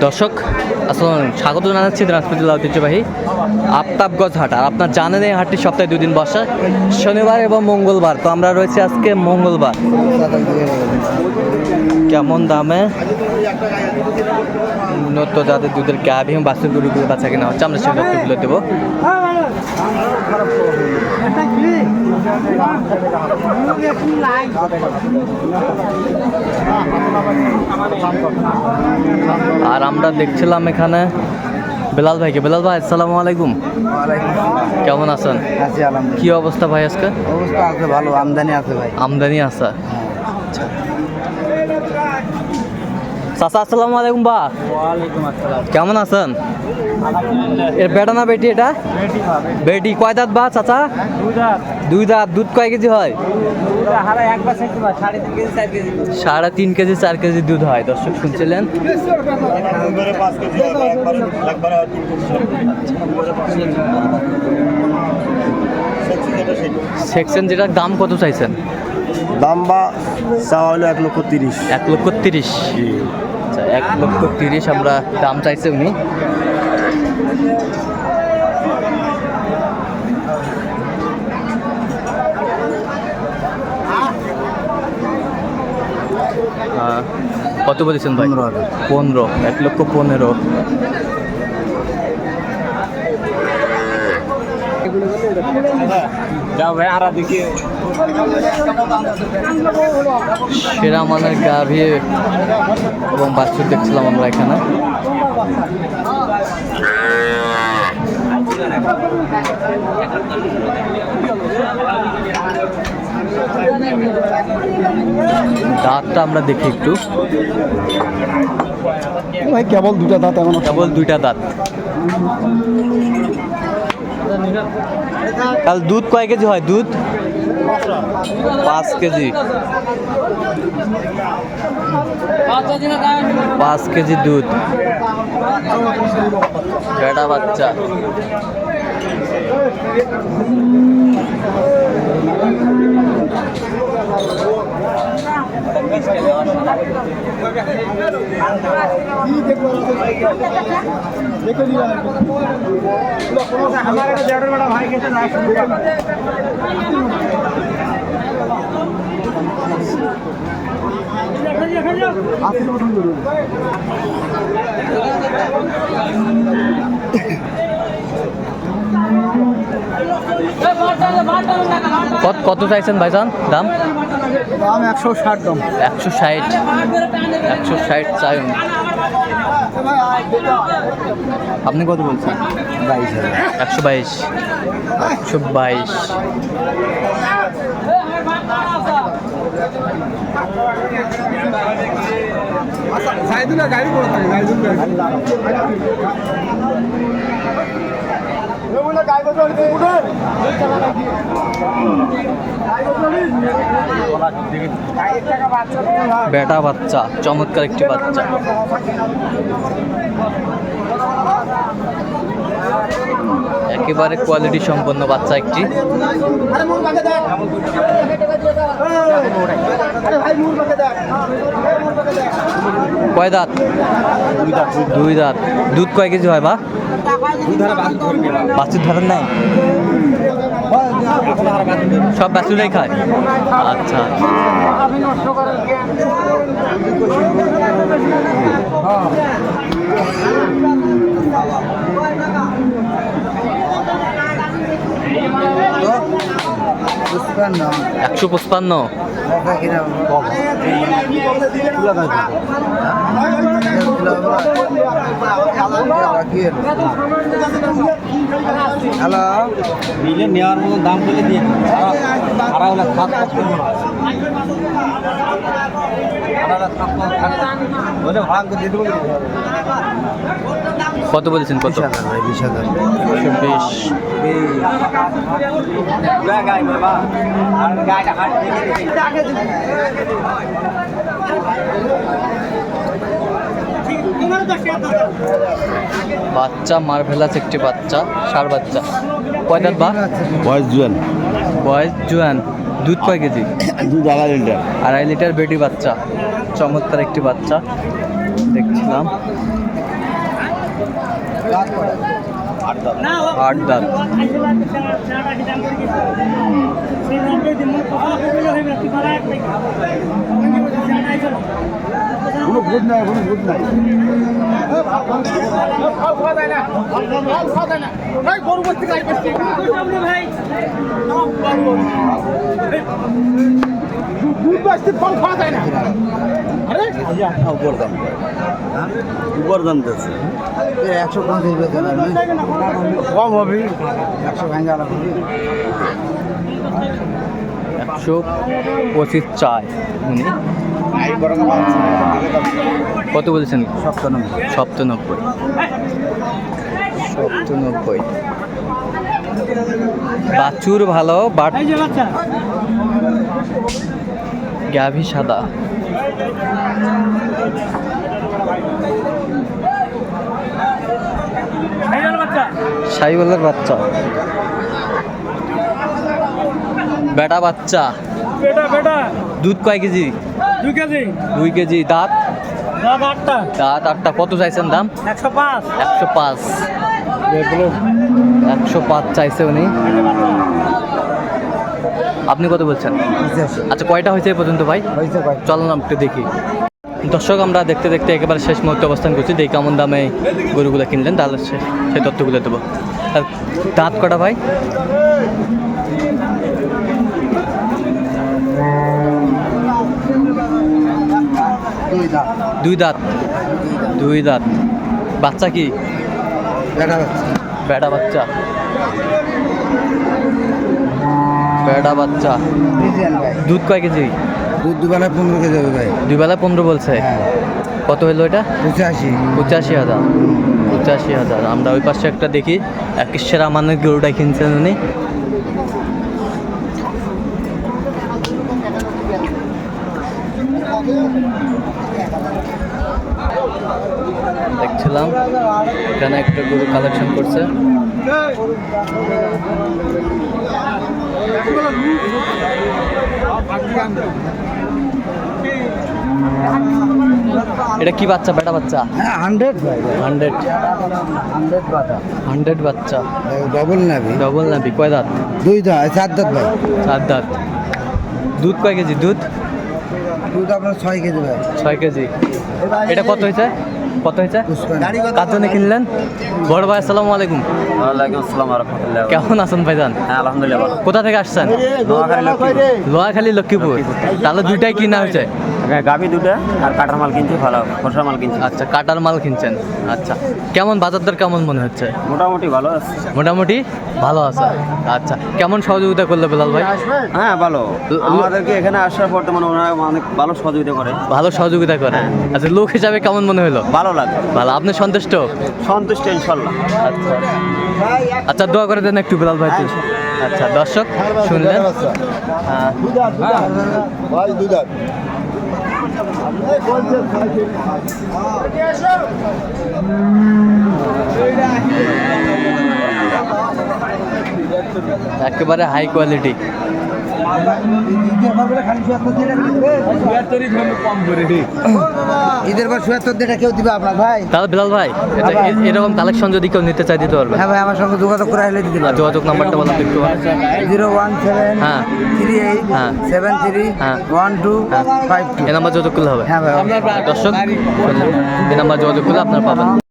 দর্শক আসলে স্বাগত জানাচ্ছি দিনাজপুর জেলা ঐতিহ্যবাহী আফতাবগঞ্জ হাট, আর আপনার জানেন এই হাটটি সপ্তাহে দুদিন বসে, শনিবার এবং মঙ্গলবার। তো আমরা রয়েছে আজকে মঙ্গলবার। কেমন দামে? উন্নত জাতের দুধের গাভী এবং বাছুর গরুগুলো বাচ্চা কিনা হচ্ছে, আমরা সেগুলো তুলে দেবো। আর আমরা দেখছিলাম এখানে বেলাল ভাইকে। বেলাল ভাই আসসালামু আলাইকুম। কেমন আছেন? কি অবস্থা ভাই আজকে? অবস্থা আছে ভালো আমদানি আছে ভাই। আমদানি আছে। চাচা আসসালামু আলাইকুম বা। কেমন আছেন? এর বেটা না বেটি এটা? বেটি কয় দাঁত বা চাচা? দুই দাঁত। দুধ কয় কেজি হয়? সাড়ে তিন কেজি চার কেজি দুধ। হয় দর্শক শুনছিলেন? সেকশন যেটার দাম কত চাইছেন? দাম বা চাওয়া হলো এক লক্ষ তিরিশ। এক লক্ষ তিরিশ। আচ্ছা, এক লক্ষ তিরিশ আমরা দাম চাইছে উনি। কত বলেছেন ভাই? পনেরো এক লক্ষ পনেরো যাও ভাই আর দিকে সেরা মানের গাভী এবং বাছুর দেখছিলাম আমরা এখানে। দাঁতটা আমরা দেখি একটু। ভাই কেবল দুটা দাঁত এমন কেবল দুইটা দাঁত। কাল দুধ কয় কেজি হয়? দুধ? পাঁচ কেজি। পাঁচ কেজি দুধ। বেটা বাচ্চা। हमारे जरूर बड़ा भाई कैसे आशीर्वाद जरूर কত কত চাইছেন ভাইজান? দাম? দাম একশো ষাট দাম। একশো ষাট। একশো ষাট চাই আপনি কত বলছেন? বাইশ একশো বাইশ। একশো বাইশ। সাইদুল্লাহ গাড়ি সাইদুল্লাহ বেটা বাচ্চা চমৎকার একটি বাচ্চা। একেবারে কোয়ালিটি সম্পন্ন বাচ্চা একটি। কয় দাঁত? দুই দাঁত। দুধ কয় কেজি হয় বা? বাছুর ধরেন নাই? সব বাছুরাই খায়? আচ্ছা। একশো পঁচপান্ন? হ্যালো মিলে নেওয়ার মতো দাম বলে দিয়ে আড়াই লাখ সাত বলে ভাগ দিয়ে দেবো কত বলেছেন কত? ভাই বিশ হাজার। বিশ। বাচ্চা মার্ভেলাস একটি বাচ্চা সার বাচ্চা। কয় দাঁত বা? বয়স জুয়ান বয়স জুয়ান দুধ কয় কেজি? দুধ আড়াই লিটার। আড়াই লিটার বেটি বাচ্চা। চমৎকার একটি বাচ্চা। দেখছিলাম। আট দাঁত। কোনো ভূত নাই কোনো ভূত নাই। উপর দাম উপর দিচ্ছে একশো কম হবে একশো একশো পঁচিশ চায় উনি কত বলেছেন সপ্তানব্বই সপ্তানব্বই সপ্তানব্বই বাছুর ভালো, বাট গাভী সাদা। সাইওয়ালের বাচ্চা। বেটা বাচ্চা। বেটা বেটা। দুধ কয় কেজি? দুই কেজি। দুই কেজি। দাঁত? দাম আটটা। দাঁত আটটা। কত চাইছেন দাম? একশো পাঁচ। একশো পাঁচ। একশো পাঁচ চাইছে উনি। আপনি কত বলছেন? আচ্ছা কয়টা হয়েছে পর্যন্ত ভাই? হয়েছে ভাই। চলো না একটু দেখি। দর্শক আমরা দেখতে দেখতে একেবারে শেষ মুহূর্তে অবস্থান করছি। দেখি কেমন দামে গরুগুলো কিনলেন তাহলে সেই তথ্যগুলো দেবো। আর দাঁত কটা ভাই? দুই দাঁত। দুই দাঁত। বাচ্চা কি? বেটা বাচ্চা। বেটা বাচ্চা। ডিজাইন বাচ্চা। দুধ কয় কেজি? দুধ দুবেলা পনেরো কেজি হবে ভাই। দুবেলা পনেরো বলছে। হ্যাঁ। কত হলো এটা? পঁচাশি। পঁচাশি হাজার। পঁচাশি হাজার। আমরা ওই পাশে একটা দেখি। এক সেরা মানের গরুটা কিনছেন উনি। দেখছিলাম। এখানে একটা গরু কালেকশন করছে। এটা কি বাচ্চা বেটা বাচ্চা? হ্যাঁ হান্ড্রেড ভাই। হান্ড্রেড হান্ড্রেড বাটা হান্ড্রেড বাচ্চা। ডবল নাবি। ডবল নাবি। কয় দাঁত? দুই দাঁত চার দাঁত ভাই। চার দাঁত। দুধ কয় কেজি? দুধ? দুধ আপনার ছয় কেজি ভাই। ছয় কেজি। এটা কত হয়েছে? কত হয়েছে? গাড়ি কার জন্য কিনলেন? বড় ভাই আসসালামু আলাইকুম। ওয়ালাইকুম আসসালাম রহমতুল্লাহ। কেমন আছেন ভাইজান? হ্যাঁ আলহামদুলিল্লাহ কোথা থেকে আসছেন? নোয়াখালী লক্ষ্মীপুর। তাহলে দুইটাই কিনা হয়েছে। গাভি দুটা আর কাটার মাল কিনছি ভালো খসা মাল কিনছি। আচ্ছা কাটার মাল কিনছেন? আচ্ছা কেমন বাজার দর কেমন মনে হচ্ছে? মোটামুটি ভালো আছে। মোটামুটি ভালো আছে? আচ্ছা কেমন সহযোগিতা করল বেলাল ভাই? হ্যাঁ ভালো। আমাদেরকে এখানে আসার পর তো মানে ওনারা অনেক ভালো সহযোগিতা করে। ভালো সহযোগিতা করে। আচ্ছা লোক হিসাবে কেমন মনে হলো? ভালো লাগে। ভালো আপনি সন্তুষ্ট? সন্তুষ্ট ইনশাল্লাহ। আচ্ছা। আচ্ছা দোয়া করে দেন একটু বেলাল ভাই তুই। আচ্ছা দর্শক শুনলেন। হ্যাঁ, একেবারে হাই কোয়ালিটি ঈদের পর সুয়াত্তর দিনটা কেউ দিবে আপনার ভাই? তাহলে বেলাল ভাই এরকম কালেকশন যদি কেউ নিতে চাই দিতে পারবে। হ্যাঁ ভাই আমার সঙ্গে যোগাযোগ করে দিতে যোগাযোগ নাম্বারটা বলেন একটু জিরো ওয়ান সেভেন হ্যাঁ। থ্রি এইট হ্যাঁ। সেভেন থ্রি হ্যাঁ। One two five two. এই নাম্বার যোগাযোগ করলে হবে। হ্যাঁ ভাই দর্শক নাম্বার যোগাযোগ করলে আপনার পাবেন।